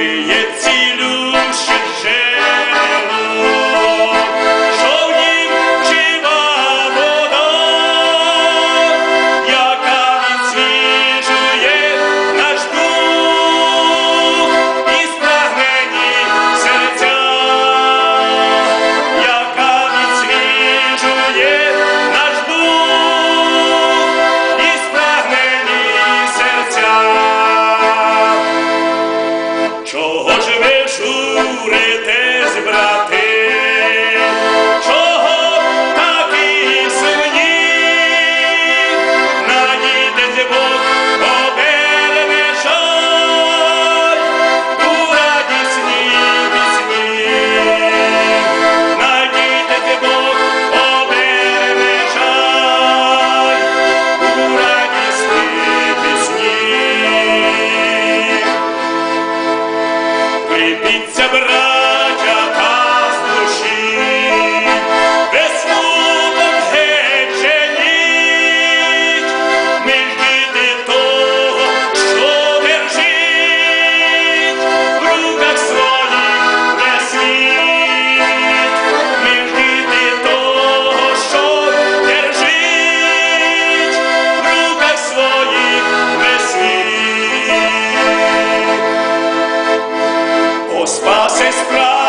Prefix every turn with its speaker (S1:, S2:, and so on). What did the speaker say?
S1: the чого ж ви журитесь, брати? splash.